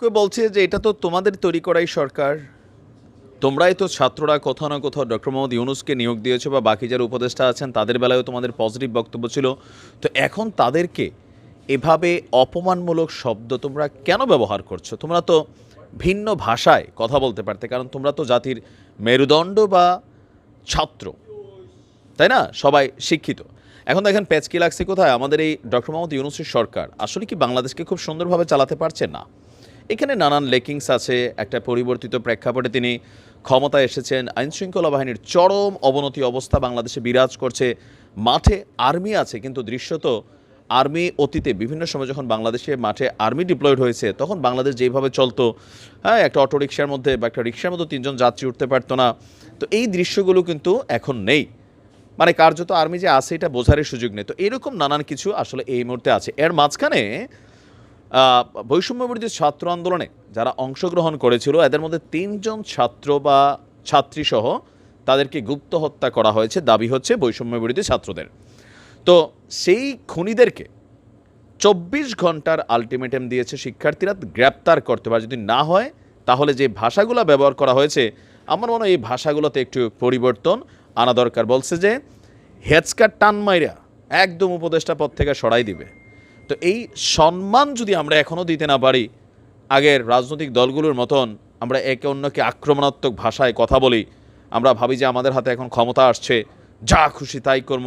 কেউ বলছে যে এটা তো তোমাদের তৈরি করাই সরকার? তোমরাই তো ছাত্ররা কোথাও না কোথাও ডক্টর মোহাম্মদ ইউনুসকে নিয়োগ দিয়েছ বা বাকি যারা উপদেষ্টা আছেন, তাদের বেলায়ও তোমাদের পজিটিভ বক্তব্য ছিল। তো এখন তাদেরকে এভাবে অপমানমূলক শব্দ তোমরা কেন ব্যবহার করছ? তোমরা তো ভিন্ন ভাষায় কথা বলতে পারতে, কারণ তোমরা তো জাতির মেরুদণ্ড বা ছাত্র, তাই না? সবাই শিক্ষিত। এখন দেখেন প্যাচকি লাগছে কোথায়? আমাদের এই ডক্টর মোহাম্মদ ইউনুসের সরকার। আসলে কি বাংলাদেশকে খুব সুন্দরভাবে চালাতে পারছে? না। এখানে নানান লেকিংস আছে, একটা পরিবর্তিত প্রেক্ষাপটে তিনি ক্ষমতায় এসেছেন। আইনশৃঙ্খলা বাহিনীর চরম অবনতি অবস্থা বাংলাদেশে বিরাজ করছে। মাঠে আর্মি আছে, কিন্তু দৃশ্যত আর্মি অতীতে বিভিন্ন সময় যখন বাংলাদেশে মাঠে আর্মি ডিপ্লয়েড হয়েছে, তখন বাংলাদেশ যেভাবে চলতো হ্যাঁ একটা অটো রিক্সার মধ্যে বা একটা রিক্সার মধ্যে তিনজন যাত্রী উঠতে পারতো না। তো এই দৃশ্যগুলো কিন্তু এখন নেই। মানে কার্যত আর্মি যে আছে, এটা বোঝারই সুযোগ নেই। তো এরকম নানান কিছু আসলে এই মুহূর্তে আছে। এর মাঝখানে বৈষম্যবিরোধী ছাত্র আন্দোলনে যারা অংশগ্রহণ করেছিল, এদের মধ্যে তিনজন ছাত্র বা ছাত্রী সহ তাদেরকে গুপ্ত হত্যা করা হয়েছে। দাবি হচ্ছে বৈষম্যবিরোধী ছাত্রদের। তো সেই খুনিদেরকে চব্বিশ ঘণ্টার আলটিমেটাম দিয়েছে শিক্ষার্থীরা, গ্রেপ্তার করতে পারে যদি না হয়, তাহলে যে ভাষাগুলো ব্যবহার করা হয়েছে, আমার মনে হয় এই ভাষাগুলোতে একটু পরিবর্তন আনা দরকার। বলছে যে হেচকার টান মাইরা একদম উপদেষ্টা পদ থেকে সরাই দিবে। তো এই সম্মান যদি আমরা এখনও দিতে না পারি, আগের রাজনৈতিক দলগুলোর মতন আমরা একে অন্যকে আক্রমণাত্মক ভাষায় কথা বলি, আমরা ভাবি যে আমাদের হাতে এখন ক্ষমতা আসছে, যা খুশি তাই কর্ম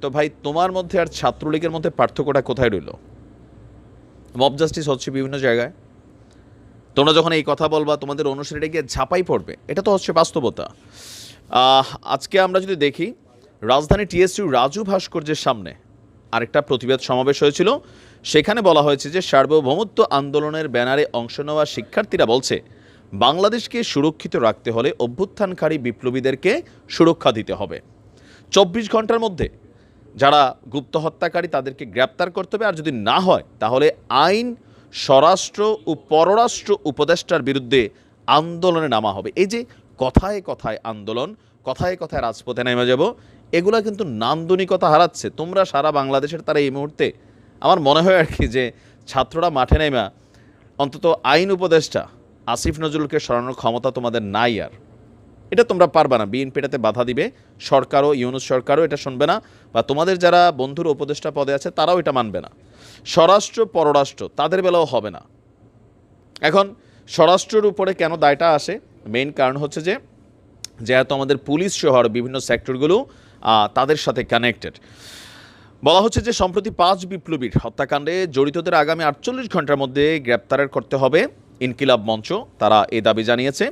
তো ভাই, তোমার মধ্যে আর ছাত্রলীগের মধ্যে পার্থক্যটা কোথায় রইল? মব জাস্টিস হচ্ছে বিভিন্ন জায়গায়। তোমরা যখন এই কথা বলবা, তোমাদের অনুসারীরা গিয়ে ঝাঁপাই পড়বে। এটা তো হচ্ছে বাস্তবতা। আজকে আমরা যদি দেখি, রাজধানী টিএসইউ রাজু ভাস্কর্যের সামনে আরেকটা প্রতিবাদ সমাবেশ হয়েছিল। সেখানে বলা হয়েছে যে সার্বভৌমত্ব আন্দোলনের ব্যানারে অংশ নেওয়া শিক্ষার্থীরা বলছে, বাংলাদেশকে সুরক্ষিত রাখতে হলে অভ্যুত্থানকারী বিপ্লবীদেরকে সুরক্ষা দিতে হবে। চব্বিশ ঘণ্টার মধ্যে যারা গুপ্ত হত্যাকারী তাদেরকে গ্রেপ্তার করতে হবে, আর যদি না হয়, তাহলে আইন, স্বরাষ্ট্র ও পররাষ্ট্র উপদেষ্টার বিরুদ্ধে আন্দোলনে নামা হবে। এই যে কথায় কথায় আন্দোলন, কথায় কথায় রাজপথে নেমে যাব এগুলা কিন্তু নান্দনিকতা হারাচ্ছে। তোমরা সারা বাংলাদেশের তারা এই মুহূর্তে আমার মনে হয় আর কি যে ছাত্ররা মাঠে নেমা অন্তত আইন উপদেষ্টা আসিফ নজরুলকে সরানোর ক্ষমতা তোমাদের নাই আর। এটা তোমরা পারবে না। বিএনপি এটাতে বাধা দিবে। সরকারও, ইউনুস সরকারও এটা শুনবে না বা তোমাদের যারা বন্ধুর উপদেষ্টা পদে আছে তারাও এটা মানবে না। স্বরাষ্ট্র, পররাষ্ট্র, তাদের বেলাও হবে না। এখন স্বরাষ্ট্রের উপরে কেন দায়টা আসে? মেইন কারণ হচ্ছে যে যেহেতু আমাদের পুলিশ শহর, বিভিন্ন সেক্টরগুলো তাদের সাথে কানেক্টেড বলা হচ্ছে যে, সম্প্রতি পাঁচ বিপ্লবীর হত্যাকাণ্ডে জড়িতদের আগামী আটচল্লিশ ঘণ্টার মধ্যে গ্রেপ্তারের করতে হবে ইনকিলাব মঞ্চ, তারা এ দাবি জানিয়েছে।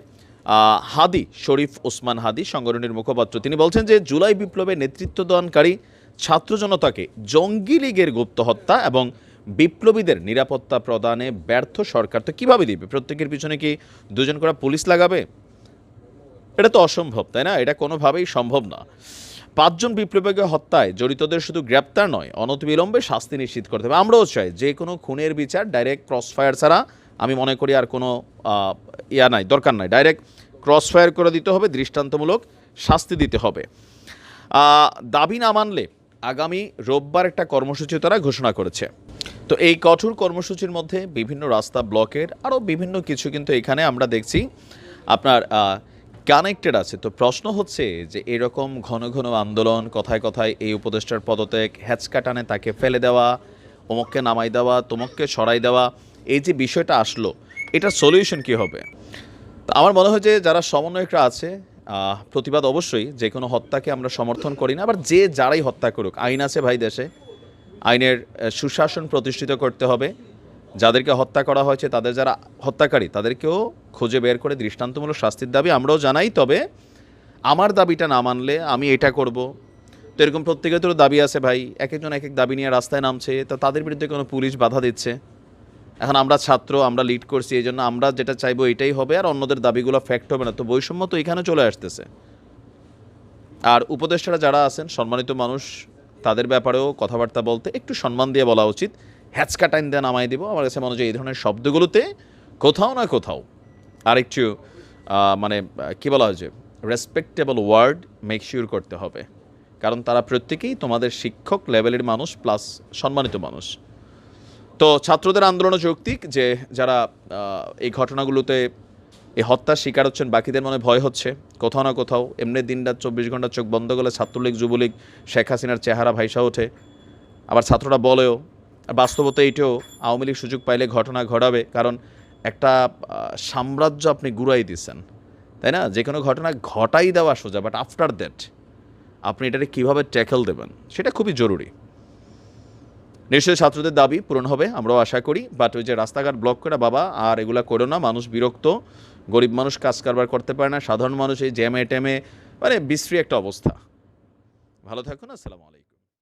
হাদি, শরীফ ওসমান হাদি, সংগঠনের মুখপাত্র, তিনি বলছেন যে, জুলাই বিপ্লবে নেতৃত্ব দানকারী ছাত্র জনতাকে জঙ্গি লীগের গুপ্ত হত্যা এবং বিপ্লবীদের নিরাপত্তা প্রদানে ব্যর্থ সরকার তো কীভাবে দিবে? প্রত্যেকের পিছনে কি দুজন করে পুলিশ লাগাবে? এটা তো অসম্ভব, তাই না? এটা কোনোভাবেই সম্ভব না। পাঁচজন বিপ্লবীকে হত্যায় জড়িতদের শুধু গ্রেপ্তার নয়, অনতিবিলম্বে শাস্তি নিশ্চিত করতে হবে। আমরাও চাই যে কোনো খুনের বিচার ডাইরেক্ট ক্রস ফায়ার ছাড়া, আমি মনে করি আর কোনো ইয়া নাই, দরকার নাই। ডাইরেক্ট ক্রস ফায়ার করে দিতে হবে, দৃষ্টান্তমূলক শাস্তি দিতে হবে। দাবি না মানলে আগামী রোববার একটা কর্মসূচি তারা ঘোষণা করেছে। তো এই কঠোর কর্মসূচির মধ্যে বিভিন্ন রাস্তা ব্লকের আরও বিভিন্ন কিছু কিন্তু এখানে আমরা দেখছি। আপনার কানেক্টেড আছে। তো প্রশ্ন হচ্ছে যে এরকম ঘন ঘন আন্দোলন, কথায় কথায় এই উপদেষ্টার পদত্যাগ হ্যাচকা টানে তাকে ফেলে দেওয়া, অমুককে নামাই দেওয়া, তমুককে সরাই দেওয়া, এই যে বিষয়টা আসলো, এটার সলিউশন কী হবে? আমার মনে হয় যে যারা সমন্বয়করা আছে প্রতিবাদ অবশ্যই, যে কোনো হত্যাকে আমরা সমর্থন করি না, আবার যে যারাই হত্যা করুক, আইন আছে ভাই দেশে, আইনের সুশাসন প্রতিষ্ঠিত করতে হবে। যাদেরকে হত্যা করা হয়েছে, তাদের যারা হত্যাকারী, তাদেরকেও খুঁজে বের করে দৃষ্টান্তমূলক শাস্তির দাবি আমরাও জানাই, তবে আমার দাবিটা না মানলে আমি এটা করব। তো এরকম প্রত্যেকের তো দাবি আছে ভাই, এক একজন এক এক দাবি নিয়ে রাস্তায় নামছে, তো তাদের বিরুদ্ধে কোনো পুলিশ বাধা দিচ্ছে? এখন আমরা ছাত্র, আমরা লিড করছি, এই জন্য আমরা যেটা চাইব এটাই হবে, আর অন্যদের দাবিগুলো ফ্যাক্ট হবে না। তো বৈষম্য তো এখানে চলে আসতেছে। আর উপদেষ্টারা যারা আছেন, সম্মানিত মানুষ, তাদের ব্যাপারেও কথাবার্তা বলতে একটু সম্মান দিয়ে বলা উচিত। হ্যাচকা টাইম দিয়ে নামাই দিব। আমার কাছে মনে হয় এই ধরনের শব্দগুলোতে কোথাও না কোথাও আরেকটু মানে কী বলা হয় যে রেসপেক্টেবল ওয়ার্ড মেক শিওর করতে হবে। কারণ তারা প্রত্যেকেই তোমাদের শিক্ষক লেভেলের মানুষ প্লাস সম্মানিত মানুষ। তো ছাত্রদের আন্দোলনও যৌক্তিক যে যারা এই ঘটনাগুলোতে এই হত্যার শিকার হচ্ছেন, বাকিদের মনে ভয় হচ্ছে। কোথাও না কোথাও এমনি দিনরাত চব্বিশ ঘণ্টা চোখ বন্ধ করলে ছাত্রলীগ, যুবলীগ, শেখ হাসিনার চেহারা ভাইসা ওঠে। আবার ছাত্ররা বলেও বাস্তবতা এইটাও আওয়ামী লীগ সুযোগ পাইলে ঘটনা ঘটাবে, কারণ একটা সাম্রাজ্য আপনি গুড়াই দিচ্ছেন, তাই না? যে কোনো ঘটনা ঘটাই দেওয়া সোজা বাট আফটার দ্যাট আপনি এটাকে কীভাবে ট্যাকেল দেবেন, সেটা খুবই জরুরি। নিশ্চয়ই ছাত্রদের দাবি পূরণ হবে, আমরাও আশা করি বাট ওই যে রাস্তাঘাট ব্লক করে, বাবা, আর এগুলা করো না, মানুষ বিরক্ত, গরিব মানুষ কাজ কারবার করতে পারে না, সাধারণ মানুষ এই জ্যামে ট্যামে মানে বিশ্রী একটা অবস্থা। ভালো থাকুন, আসসালামু আলাইকুম।